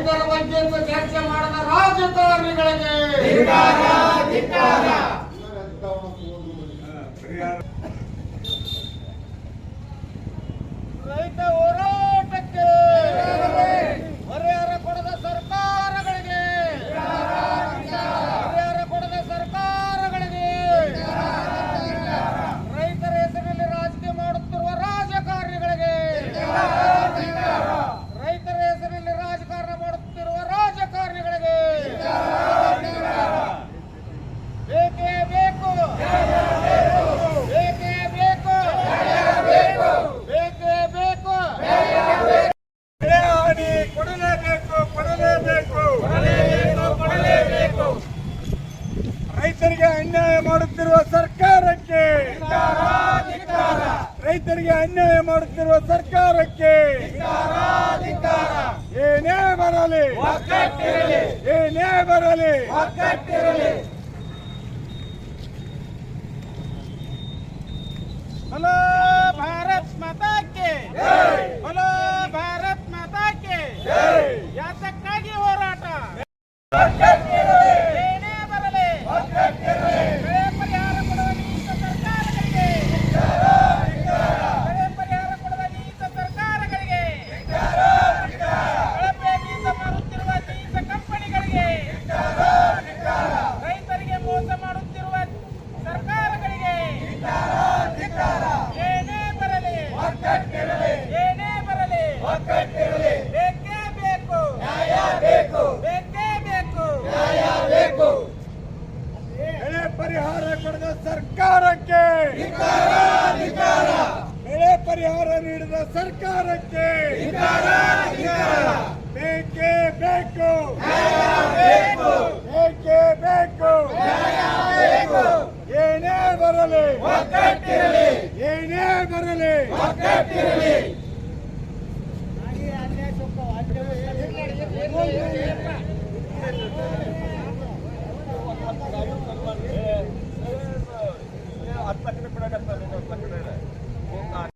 ರೈತರ ಬಗ್ಗೆ ಚರ್ಚೆ ಮಾಡದ ರಾಜಕಾರಣಿಗಳಿಗೆ ರೈತ ಹೋರಾಟಕ್ಕೆ ಪರಿಹಾರ ಕೊಡದ ಸರ್ಕಾರಗಳಿಗೆ ಪರಿಹಾರ ಕೊಡದ ಸರ್ಕಾರಗಳಿಗೆ ರೈತರ ಹೆಸರಿನಲ್ಲಿ ರಾಜಕೀಯ ಮಾಡುತ್ತಿರುವ ರಾಜಕಾರಣಿಗಳಿಗೆ ರೈತರ ಹೆಸರಿನಲ್ಲಿ ರಾಜಕಾರಣ ಮಾಡುತ್ತಿರುವ ರಾಜಕಾರಣಿಗಳಿಗೆ ಬೇಕೇ ಬೇಕು ಬೇಕೇ ಬೇಕು ಬೇಕೇ ಬೇಕು ಬೆಳೆ ಹಾನಿ ಕೊಡಲೇಬೇಕು ಕೊಡಲೇಬೇಕು ಕೊಡಲೇಬೇಕು ರೈತರಿಗೆ ಅನ್ಯಾಯ ಮಾಡುತ್ತಿರುವ ಸರ್ಕಾರಕ್ಕೆ. ರೈತರಿಗೆ ಅನ್ಯಾಯ ಮಾಡುತ್ತಿರುವ ಸರ್ಕಾರಕ್ಕೆ. ಏನೇ ಬರಲಿ. ಏನೇ ಬರಲಿ. बोलो ಸರ್ಕಾರಗಳಿಗೆ ಏನೇ ಬರಲಿ ಏನೇ ಬರಲಿ ಬೇಕೇ ಬೇಕು ಬೇಕೇ ಬೇಕು ಬೆಳೆ ಪರಿಹಾರ ಕೊಡದ ಸರ್ಕಾರಕ್ಕೆ. ಬೆಳೆ ಪರಿಹಾರ ನೀಡಿದ ಸರ್ಕಾರಕ್ಕೆ. ಬೇಕೇ ಬೇಕು. ಬೇಕೇ. ಬೇಕು ಏನೇ ಬರಲಿ. ಏನೇ ಬರಲಿ.